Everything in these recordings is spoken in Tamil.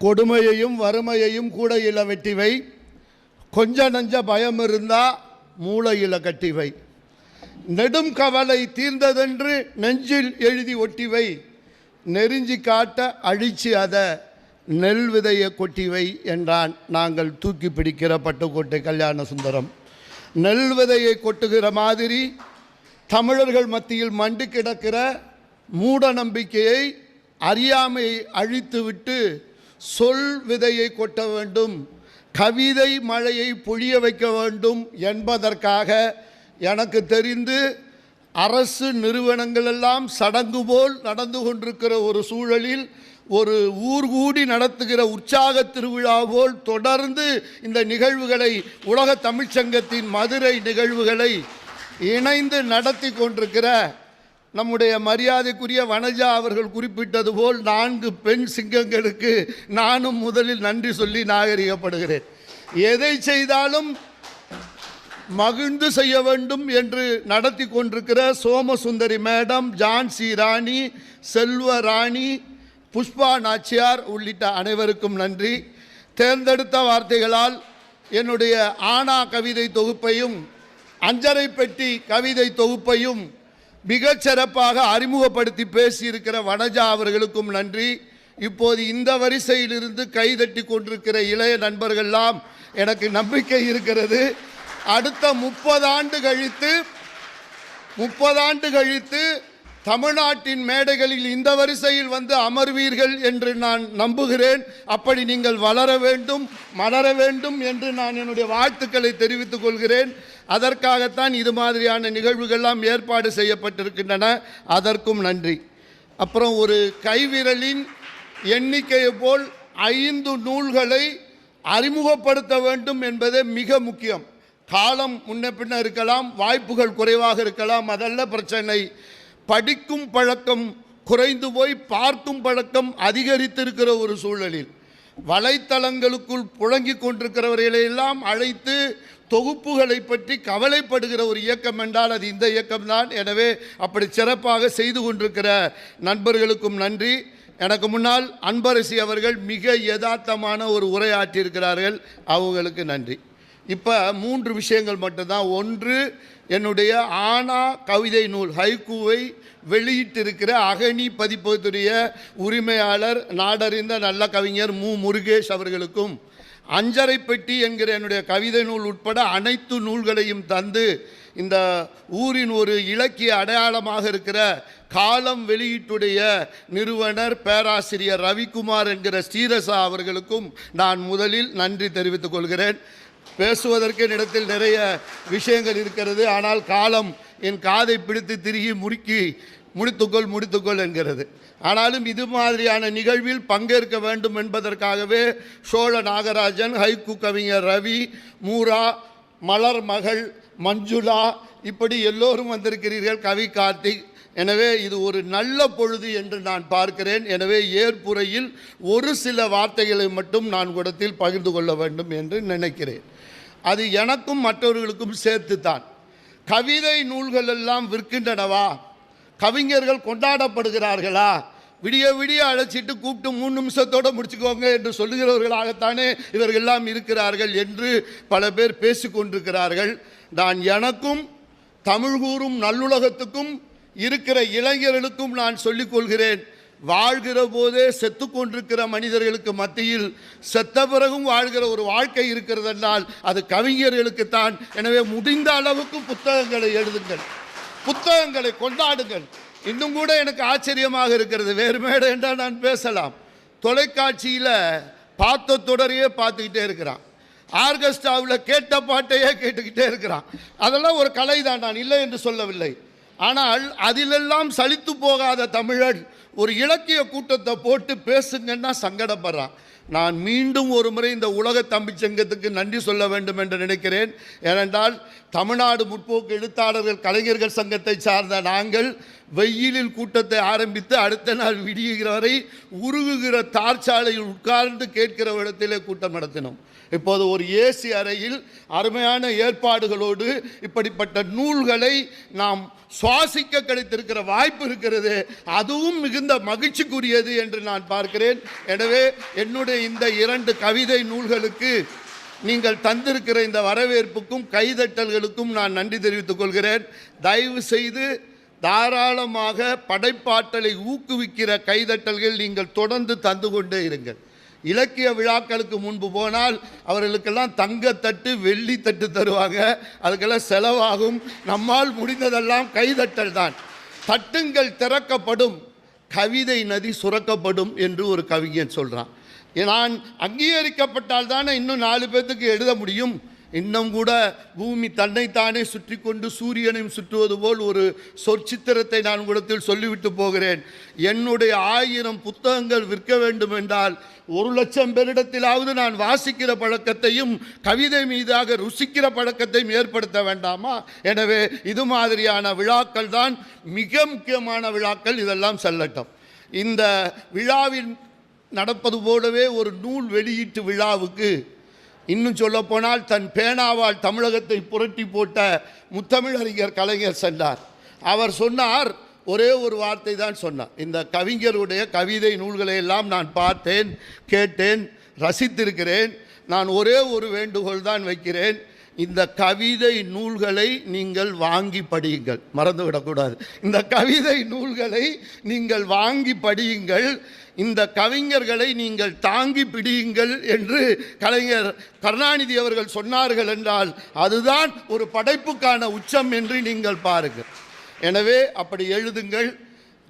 கொடுமையையும் வறுமையையும் கூடையில் வெட்டிவை. கொஞ்ச நஞ்ச பயம் இருந்தால் மூளையில் கட்டிவை. நெடும் கவலை தீர்ந்ததென்று நெஞ்சில் எழுதி ஒட்டிவை. நெறிஞ்சி காட்ட அழிச்சு அத நெல் விதையை கொட்டிவை என்றான் நாங்கள் தூக்கி பிடிக்கிற பட்டுக்கோட்டை கல்யாண சுந்தரம். நெல் விதையை கொட்டுகிற மாதிரி தமிழர்கள் மத்தியில் மண்டு கிடக்கிற மூட நம்பிக்கையை அறியாமையை அழித்துவிட்டு சொல் விதையை கொட்ட வேண்டும் கவிதை மழையை பொழிய வைக்க வேண்டும் என்பதற்காக எனக்கு தெரிந்து அரசு நிறுவனங்கள் எல்லாம் சடங்கு போல் நடந்து கொண்டிருக்கிற ஒரு சூழலில் ஒரு ஊர் கூடி நடத்துகிற உற்சாக திருவிழா போல் தொடர்ந்து இந்த நிகழ்வுகளை உலக தமிழ்ச்சங்கத்தின் மதுரை நிகழ்வுகளை இணைந்து நடத்தி கொண்டிருக்கிற நம்முடைய மரியாதைக்குரிய வனஜா அவர்கள் குறிப்பிட்டது போல் நான்கு பெண் சிங்கங்களுக்கு நானும் முதலில் நன்றி சொல்லி நாகரிகப்படுகிறேன். எதை செய்தாலும் மகிழ்ந்து செய்ய வேண்டும் என்று நடத்தி கொண்டிருக்கிற சோமசுந்தரி மேடம் ஜான்சி ராணி செல்வ ராணி புஷ்பா நாச்சியார் உள்ளிட்ட அனைவருக்கும் நன்றி. தேர்ந்தெடுத்த வார்த்தைகளால் என்னுடைய ஆனா கவிதை தொகுப்பையும் அஞ்சரை பெட்டி கவிதை தொகுப்பையும் மிகச்சிறப்பாக அறிமுகப்படுத்தி பேசியிருக்கிற வனஜா அவர்களுக்கும் நன்றி. இப்போது இந்த வரிசையிலிருந்து கைதட்டி கொண்டிருக்கிற இளைய நண்பர்கள்லாம் எனக்கு நம்பிக்கை இருக்கிறது. அடுத்த முப்பது ஆண்டு கழித்து முப்பதாண்டு கழித்து தமிழ்நாட்டின் மேடைகளில் இந்த வரிசையில் வந்து அமர்வீர்கள் என்று நான் நம்புகிறேன். அப்படி நீங்கள் வளர வேண்டும் மலர வேண்டும் என்று நான் என்னுடைய வாழ்த்துக்களை தெரிவித்துக் கொள்கிறேன். அதற்காகத்தான் இது மாதிரியான நிகழ்வுகள்லாம் ஏற்பாடு செய்யப்பட்டிருக்கின்றன. அதற்கும் நன்றி. அப்புறம் ஒரு கைவிரலின் எண்ணிக்கையை போல் ஐந்து நூல்களை அறிமுகப்படுத்த வேண்டும் என்பதே மிக முக்கியம். காலம் முன்ன பின்ன இருக்கலாம் வாய்ப்புகள் குறைவாக இருக்கலாம் அதல்ல பிரச்சனை. படிக்கும் பழக்கம் குறைந்து போய் பார்க்கும் பழக்கம் அதிகரித்திருக்கிற ஒரு சூழலில். வலைத்தளங்களுக்குள் புழங்கி கொண்டிருக்கிறவர்களை எல்லாம் அழைத்து தொகுப்புகளை பற்றி கவலைப்படுகிற ஒரு இயக்கம் என்றால் அது இந்த இயக்கம்தான். எனவே அப்படி சிறப்பாக செய்து கொண்டிருக்கிற நண்பர்களுக்கும் நன்றி. எனக்கு முன்னால் அன்பரசி அவர்கள் மிக யதார்த்தமான ஒரு உரையாற்றியிருக்கிறார்கள். அவங்களுக்கு நன்றி. இப்போ மூன்று விஷயங்கள் மட்டும்தான். ஒன்று என்னுடைய ஆனா கவிதை நூல் ஹைக்கூவை வெளியிட்டிருக்கிற அகனி பதிப்பகத்துடைய உரிமையாளர் நாடறிந்த நல்ல கவிஞர் மு. முருகேஷ் அவர்களுக்கும் அஞ்சரை பெட்டி என்கிற என்னுடைய கவிதை நூல் உட்பட அனைத்து நூல்களையும் தந்து இந்த ஊரின் ஒரு இலக்கிய அடையாளமாக இருக்கிற காலம் வெளியீட்டுடைய நிறுவனர் பேராசிரியர் ரவிக்குமார் என்கிற ஸ்ரீரசா அவர்களுக்கும் நான் முதலில் நன்றி தெரிவித்துக் கொள்கிறேன். பேசுவதற்கு என்னிடத்தில் நிறைய விஷயங்கள் இருக்கிறது. ஆனால் காலம் என் காதை பிடித்து திருகி முறுக்கி முடித்துக்கொள் முடித்துக்கொள் என்கிறது. ஆனாலும் இது மாதிரியான நிகழ்வில் பங்கேற்க வேண்டும் என்பதற்காகவே சோழ நாகராஜன் ஹைக்கு கவிஞர் ரவி மூரா மலர் மகள் மஞ்சுளா இப்படி எல்லோரும் வந்திருக்கிறீர்கள். கவி கார்த்திக். எனவே இது ஒரு நல்ல பொழுது என்று நான் பார்க்கிறேன். எனவே ஏற்புரையில் ஒரு சில வார்த்தைகளை மட்டும் நான் கூடத்தில் பகிர்ந்து கொள்ள வேண்டும் என்று நினைக்கிறேன். அது எனக்கும் மற்றவர்களுக்கும் சேர்த்து தான் கவிதை நூல்கள் எல்லாம் விற்கின்றனவா? கவிஞர்கள் கொண்டாடப்படுகிறார்களா? விடிய விடிய அழைச்சிட்டு கூப்பிட்டு மூணு நிமிஷத்தோடு முடிச்சுக்கோங்க என்று சொல்லுகிறவர்களாகத்தானே இவர்கள் எல்லாம் இருக்கிறார்கள் என்று பல பேர் பேசிக்கொண்டிருக்கிறார்கள். நான் எனக்கும் தமிழ் கூறும் நல்லுலகத்துக்கும் இருக்கிற இளைஞர்களுக்கும் நான் சொல்லிக் கொள்கிறேன் வாழ்கிற போதே செத்து கொண்டிருக்கிற மனிதர்களுக்கு மத்தியில் செத்த பிறகும் வாழ்கிற ஒரு வாழ்க்கை இருக்கிறதென்றால் அது கவிஞர்களுக்குத்தான். எனவே முடிந்த அளவுக்கு புத்தகங்களை எழுதுங்கள். புத்தகங்களை கொண்டாடுங்கள். இன்னும் கூட எனக்கு ஆச்சரியமாக இருக்கிறது. வேறு மேடை என்றால் நான் பேசலாம். தொலைக்காட்சியில் பார்த்த தொடரையே பார்த்துக்கிட்டே இருக்கிறான். ஆர்கெஸ்ட்ராவில் கேட்ட பாட்டையே கேட்டுக்கிட்டே இருக்கிறான். அதெல்லாம் ஒரு கலை தான் நான் இல்லை என்று சொல்லவில்லை. ஆனால் அதிலெல்லாம் சலித்து போகாத தமிழன் ஒரு இலக்கிய கூட்டத்தை போட்டு பேசுங்கன்னா சங்கடப்படுறான். நான் மீண்டும் ஒரு முறை இந்த உலக தம்பி சங்கத்துக்கு நன்றி சொல்ல வேண்டும் என்று நினைக்கிறேன். ஏனென்றால் தமிழ்நாடு முற்போக்கு எழுத்தாளர்கள் கலைஞர்கள் சங்கத்தை சார்ந்த நாங்கள் வெயிலில் கூட்டத்தை ஆரம்பித்து அடுத்த நாள் விடியுகிற வரை உருகுகிற தார்ச்சாலையில் உட்கார்ந்து கேட்கிற இடத்திலே கூட்டம் நடத்தினோம். இப்போது ஒரு ஏசி அறையில் அருமையான ஏற்பாடுகளோடு இப்படிப்பட்ட நூல்களை நாம் சுவாசிக்க கிடைத்திருக்கிற வாய்ப்பு இருக்கிறது. அதுவும் மிகுந்த மகிழ்ச்சிக்குரியது என்று நான் பார்க்கிறேன். எனவே என்னுடைய இந்த இரண்டு கவிதை நூல்களுக்கு நீங்கள் தந்திருக்கிற இந்த வரவேற்புக்கும் கைதட்டல்களுக்கும் நான் நன்றி தெரிவித்துக் கொள்கிறேன். தயவு செய்து தாராளமாக படைப்பாற்றலை ஊக்குவிக்கிற கைதட்டல்கள் நீங்கள் தொடர்ந்து தந்து கொண்டே இருங்கள். இலக்கிய விழாக்களுக்கு முன்பு போனால் அவர்களுக்கெல்லாம் தங்கத்தட்டு வெள்ளி தட்டு தருவாங்க. அதுக்கெல்லாம் செலவாகும். நம்மால் முடிந்ததெல்லாம் கைதட்டல் தான். தட்டுங்கள் திறக்கப்படும். கவிதை நதி சுரக்கப்படும் என்று ஒரு கவிஞன் சொல்கிறான் நான் அங்கீகரிக்கப்பட்டால் தானே இன்னும் நாலு பேர்த்துக்கு எழுத முடியும்? இன்னும் கூட பூமி தன்னைத்தானே சுற்றி கொண்டு சூரியனையும் சுற்றுவது போல் ஒரு சொற்சித்திரத்தை நான் உங்களிடத்தில் சொல்லிவிட்டு போகிறேன். என்னுடைய ஆயிரம் புத்தகங்கள் விற்க வேண்டும் என்றால் ஒரு லட்சம் பேரிடத்திலாவது நான் வாசிக்கிற பழக்கத்தையும் கவிதை மீதாக ருசிக்கிற பழக்கத்தையும் ஏற்படுத்த வேண்டாமா? எனவே இது மாதிரியான விழாக்கள் தான் மிக முக்கியமான விழாக்கள். இதெல்லாம் செல்லட்டும். இந்த விழாவில் நடப்பது போலவே ஒரு நூல் வெளியீட்டு விழாவுக்கு இன்னும் சொல்லப்போனால் தன் பேனாவால் தமிழகத்தை புரட்டி போட்ட முத்தமிழறிஞர் கலைஞர் சென்றார். அவர் சொன்னார் ஒரே ஒரு வார்த்தை தான் சொன்னார். இந்த கவிஞருடைய கவிதை நூல்களை எல்லாம் நான் பார்த்தேன் கேட்டேன் ரசித்திருக்கிறேன். நான் ஒரே ஒரு வேண்டுகோள் தான் வைக்கிறேன். இந்த கவிதை நூல்களை நீங்கள் வாங்கி படியுங்கள். மறந்துவிடக்கூடாது. இந்த கவிதை நூல்களை நீங்கள் வாங்கி படியுங்கள். இந்த கவிஞர்களை நீங்கள் தாங்கி பிடியுங்கள் என்று கலைஞர் கருணாநிதி அவர்கள் சொன்னார்கள் என்றால் அதுதான் ஒரு படைப்புக்கான உச்சம் என்று நீங்கள் பாருங்கள். எனவே அப்படி எழுதுங்கள்.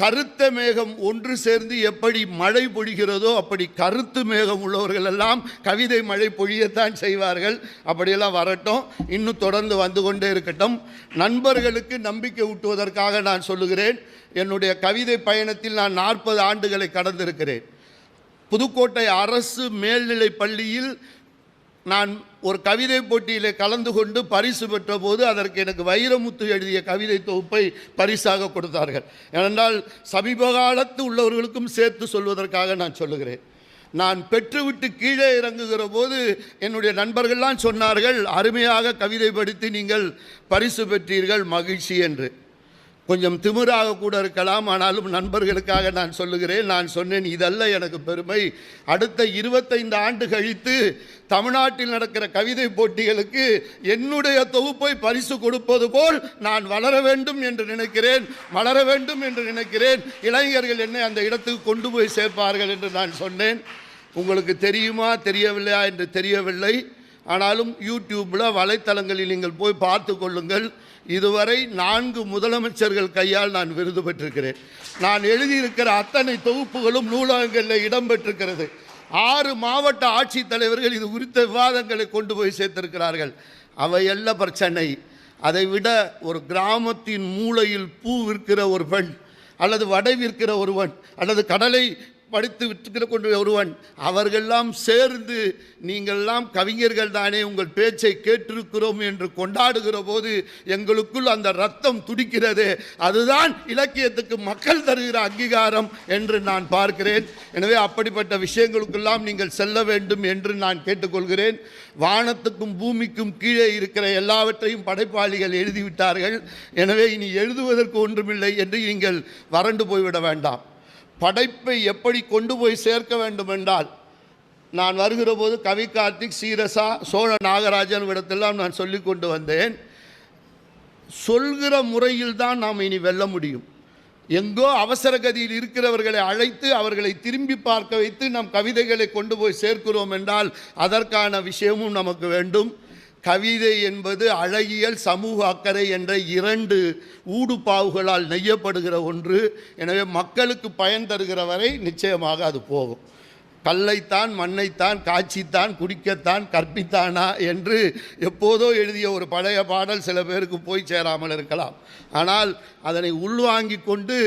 கருத்த மேகம் ஒன்று சேர்ந்து எப்படி மழை பொழிகிறதோ அப்படி கருத்து மேகம் உள்ளவர்கள் எல்லாம் கவிதை மழை பொழியத்தான் செய்வார்கள். அப்படியெல்லாம் வரட்டும். இன்னும் தொடர்ந்து வந்து கொண்டே இருக்கட்டும். நண்பர்களுக்கு நம்பிக்கை ஊட்டுவதற்காக நான் சொல்லுகிறேன். என்னுடைய கவிதை பயணத்தில் நான் நாற்பது ஆண்டுகளை கடந்திருக்கிறேன். புதுக்கோட்டை அரசு மேல்நிலைப் பள்ளியில் நான் ஒரு கவிதை போட்டியில் கலந்து கொண்டு பரிசு பெற்ற போது அதற்கு எனக்கு வைரமுத்து எழுதிய கவிதை தொகுப்பை பரிசாக கொடுத்தார்கள். ஏனென்றால் சமீப காலத்து உள்ளவர்களுக்கும் சேர்த்து சொல்வதற்காக நான் சொல்லுகிறேன். நான் பெற்றுவிட்டு கீழே இறங்குகிற போது என்னுடைய நண்பர்கள்லாம் சொன்னார்கள் அருமையாக கவிதை படித்து நீங்கள் பரிசு பெற்றீர்கள் மகிழ்ச்சி என்று. கொஞ்சம் திமிராக கூட இருக்கலாம் ஆனாலும் நண்பர்களுக்காக நான் சொல்லுகிறேன் நான் சொன்னேன் இதல்ல எனக்கு பெருமை. அடுத்த இருபத்தைந்து ஆண்டு கழித்து தமிழ்நாட்டில் நடக்கிற கவிதை போட்டிகளுக்கு என்னுடைய தொகுப்பை பரிசு கொடுப்பது போல் நான் வளர வேண்டும் என்று நினைக்கிறேன் வளர வேண்டும் என்று நினைக்கிறேன். இளைஞர்கள் என்னை அந்த இடத்துக்கு கொண்டு போய் சேர்ப்பார்கள் என்று நான் சொன்னேன். உங்களுக்கு தெரியுமா தெரியவில்லையா என்று தெரியவில்லை. ஆனாலும் யூடியூப்பில் வலைத்தளங்களில் நீங்கள் போய் பார்த்து கொள்ளுங்கள். இதுவரை நான்கு முதலமைச்சர்கள் கையால் நான் விருது பெற்றிருக்கிறேன். நான் எழுதியிருக்கிற அத்தனை தொகுப்புகளும் நூலகங்களில் இடம்பெற்றிருக்கிறது. ஆறு மாவட்ட ஆட்சித்தலைவர்கள் இது குறித்த விவாதங்களை கொண்டு போய் சேர்த்திருக்கிறார்கள். அவையல்ல பிரச்சனை. அதை விட ஒரு கிராமத்தின் மூலையில் பூ விற்கிற ஒரு பெண் அல்லது வடை விற்கிற ஒருவன் அல்லது கடலை படித்து விற்று கொண்டு ஒருவன் அவர்களெல்லாம் சேர்ந்து நீங்கள்லாம் கவிஞர்கள் தானே உங்கள் பேச்சை கேட்டிருக்கிறோம் என்று கொண்டாடுகிற போது எங்களுக்குள் அந்த ரத்தம் துடிக்கிறது. அதுதான் இலக்கியத்துக்கு மக்கள் தருகிற அங்கீகாரம் என்று நான் பார்க்கிறேன். எனவே அப்படிப்பட்ட விஷயங்களுக்கெல்லாம் நீங்கள் செல்ல வேண்டும் என்று நான் கேட்டுக்கொள்கிறேன். வானத்துக்கும் பூமிக்கும் கீழே இருக்கிற எல்லாவற்றையும் படைப்பாளிகள் எழுதிவிட்டார்கள். எனவே இனி எழுதுவதற்கு ஒன்றுமில்லை என்று நீங்கள் வறண்டு போய்விட வேண்டாம். படைப்பை எப்படி கொண்டு போய் சேர்க்க வேண்டும் என்றால் நான் வருகிற போது கவி கார்த்திக் சீரசா சோழ நாகராஜன் இடத்தெல்லாம் நான் சொல்லி கொண்டு வந்தேன். சொல்கிற முறையில் தான் நாம் இனி வெல்ல முடியும். எங்கோ அவசர கதியில் இருக்கிறவர்களை அழைத்து அவர்களை திரும்பி பார்க்க வைத்து நம் கவிதைகளை கொண்டு போய் சேர்க்கிறோம் என்றால் அதற்கான விஷயமும் நமக்கு வேண்டும். கவிதை என்பது அழகியல் சமூக அக்கறை என்ற இரண்டு ஊடுபாவுகளால் நெய்யப்படுகிற ஒன்று. எனவே மக்களுக்கு பயன் தருகிற வரை நிச்சயமாக அது போகும். கல்லைத்தான் மண்ணைத்தான் காய்ச்சித்தான் குடிக்கத்தான் கற்பித்தானா என்று எப்போதோ எழுதிய ஒரு பழைய பாடல் சில பேருக்கு போய் சேராமல் இருக்கலாம். ஆனால் அதனை உள்வாங்கி கொண்டு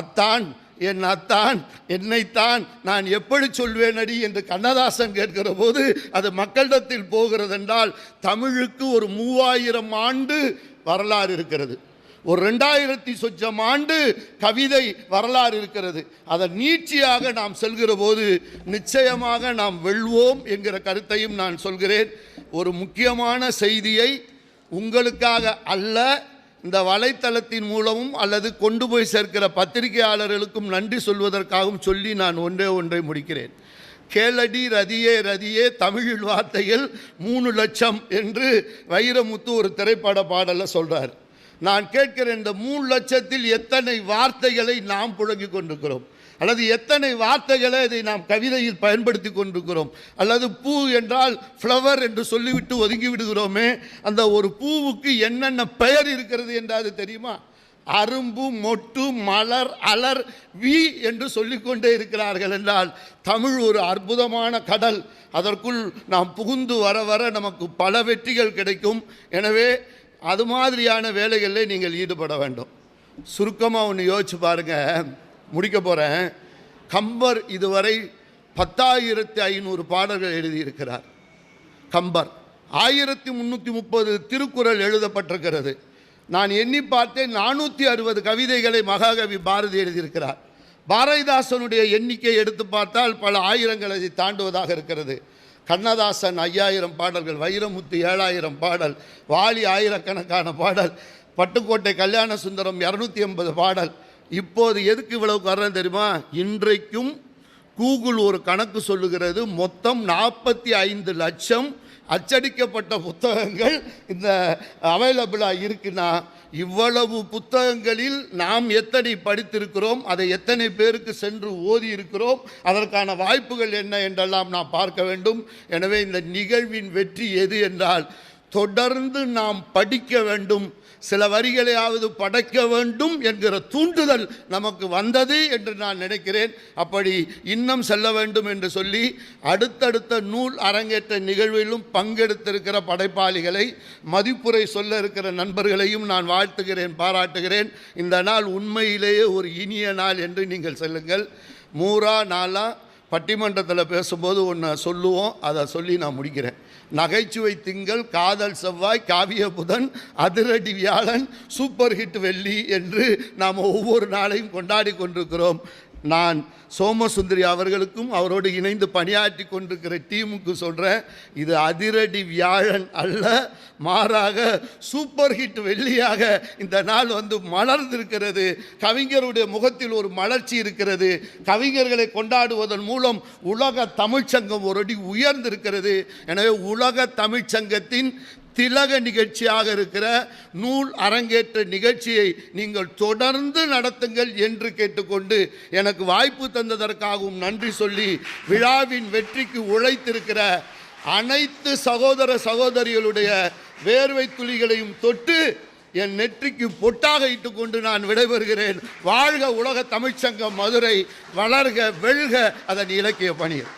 அத்தான் என் அத்தான் என்னைத்தான் நான் எப்படி சொல்வேன் அடி என்று கண்ணதாசன் கேட்கிற போது அது மக்களிடத்தில் போகிறதென்றால் தமிழுக்கு ஒரு மூவாயிரம் ஆண்டு வரலாறு இருக்கிறது. ஒரு ரெண்டாயிரத்தி சொச்சம் ஆண்டு கவிதை வரலாறு இருக்கிறது. அதன் நீட்சியாக நாம் செல்கிற போது நிச்சயமாக நாம் வெல்வோம் என்கிற கருத்தையும் நான் சொல்கிறேன். ஒரு முக்கியமான செய்தியை உங்களுக்காக அல்ல இந்த வலைத்தளத்தின் மூலமும் அல்லது கொண்டு போய் சேர்க்கிற பத்திரிகையாளர்களுக்கும் நன்றி சொல்வதற்காகவும் சொல்லி நான் ஒன்றே ஒன்றை முடிக்கிறேன். கேளடி ரதியே ரதியே தமிழ் வார்த்தையில் மூணு லட்சம் என்று வைரமுத்து ஒரு திரைப்பட பாடலை சொல்கிறார் நான் கேட்கிறேன் இந்த மூணு லட்சத்தில் எத்தனை வார்த்தைகளை நாம் புழங்கி கொண்டிருக்கிறோம்? அல்லது எத்தனை வார்த்தைகளை இதை நாம் கவிதையில் பயன்படுத்தி கொண்டிருக்கிறோம்? அல்லது பூ என்றால் ஃப்ளவர் என்று சொல்லிவிட்டு ஒதுங்கி விடுகிறோமே அந்த ஒரு பூவுக்கு என்னென்ன பெயர் இருக்கிறது என்றாது தெரியுமா? அரும்பு மொட்டு மலர் அலர் வி என்று சொல்லிக்கொண்டே இருக்கிறார்கள் என்றால் தமிழ் ஒரு அற்புதமான கடல். அதற்குள் நாம் புகுந்து வர வர நமக்கு பல வெற்றிகள் கிடைக்கும். எனவே அது மாதிரியான வேலைகளில் நீங்கள் ஈடுபட வேண்டும். சுருக்கமாக ஒன்று யோசிச்சு பாருங்க. முடிக்க போகிறேன் கம்பர் இதுவரை பத்தாயிரத்தி ஐநூறு பாடல்கள் எழுதியிருக்கிறார். கம்பர். ஆயிரத்தி முந்நூற்றி முப்பது திருக்குறள் எழுதப்பட்டிருக்கிறது. நான் எண்ணி பார்த்தேன் நானூற்றி அறுபது கவிதைகளை மகாகவி பாரதி எழுதியிருக்கிறார். பாரதிதாசனுடைய எண்ணிக்கை எடுத்து பார்த்தால் பல ஆயிரங்களை தாண்டுவதாக இருக்கிறது. கண்ணதாசன் ஐயாயிரம் பாடல்கள் வைரமுத்து ஏழாயிரம் பாடல் வாலி ஆயிரக்கணக்கான பாடல் பட்டுக்கோட்டை கல்யாண சுந்தரம் இரநூத்தி ஐம்பது பாடல். இப்போது எதுக்கு இவ்வளவு வர்றேன் தெரியுமா? இன்றைக்கும் கூகுள் ஒரு கணக்கு சொல்லுகிறது மொத்தம் நாற்பத்தி ஐந்து லட்சம் அச்சடிக்கப்பட்ட புத்தகங்கள் இந்த அவைலபிளாக இருக்குன்னா இவ்வளவு புத்தகங்களில் நாம் எத்தனை படித்திருக்கிறோம் அதை எத்தனை பேருக்கு சென்று ஓதி இருக்கிறோம் அதற்கான வாய்ப்புகள் என்ன என்றெல்லாம் நாம் பார்க்க வேண்டும். எனவே இந்த நிகழ்வின் வெற்றி எது என்றால் தொடர்ந்து நாம் படிக்க வேண்டும். சில வரிகளையாவது படைக்க வேண்டும் என்கிற தூண்டுதல் நமக்கு வந்தது என்று நான் நினைக்கிறேன். அப்படி இன்னும் செல்ல வேண்டும் என்று சொல்லி அடுத்தடுத்த நூல் அரங்கேற்ற நிகழ்விலும் பங்கெடுத்திருக்கிற படைப்பாளிகளை மதிப்புரை சொல்ல இருக்கிற நண்பர்களையும் நான் வாழ்த்துகிறேன் பாராட்டுகிறேன். இந்த நாள் உண்மையிலேயே ஒரு இனிய நாள் என்று நீங்கள் சொல்லுங்கள். மூரா நாளாக பட்டிமன்றத்தில் பேசும்போது ஒன்று சொல்லுவோம் அதை சொல்லி நான் முடிக்கிறேன். நகைச்சுவை திங்கள் காதல் செவ்வாய் காவிய புதன் அதிரடி வியாழன் சூப்பர் ஹிட் வெள்ளி என்று நாம் ஒவ்வொரு நாளையும் கொண்டாடி கொண்டிருக்கிறோம். நான் சோமசுந்தரி அவர்களுக்கும் அவரோடு இணைந்து பணியாற்றி கொண்டிருக்கிற டீமுக்கு சொல்கிறேன் இது அதிரடி வியாழன் அல்ல மாறாக சூப்பர் ஹிட் வெள்ளியாக இந்த நாள் வந்து மலர்ந்திருக்கிறது. கவிஞருடைய முகத்தில் ஒரு மலர்ச்சி இருக்கிறது. கவிஞர்களை கொண்டாடுவதன் மூலம் உலக தமிழ்ச்சங்கம் ஒரு அடி உயர்ந்திருக்கிறது. எனவே உலக தமிழ்ச்சங்கத்தின் திலக நிகழ்ச்சியாக இருக்கிற நூல் அரங்கேற்ற நிகழ்ச்சியை நீங்கள் தொடர்ந்து நடத்துங்கள் என்று கேட்டுக்கொண்டு எனக்கு வாய்ப்பு தந்ததற்காகவும் நன்றி சொல்லி விழாவின் வெற்றிக்கு உழைத்திருக்கிற அனைத்து சகோதர சகோதரிகளுடைய வேர்வை துளிகளையும் தொட்டு என் நெற்றிக்கு பொட்டாக இட்டுக்கொண்டு நான் விடைபெறுகிறேன். வாழ்க உலக தமிழ்ச்சங்கம் மதுரை வளர்க வெல்க அதன் இலக்கிய பணிகள்.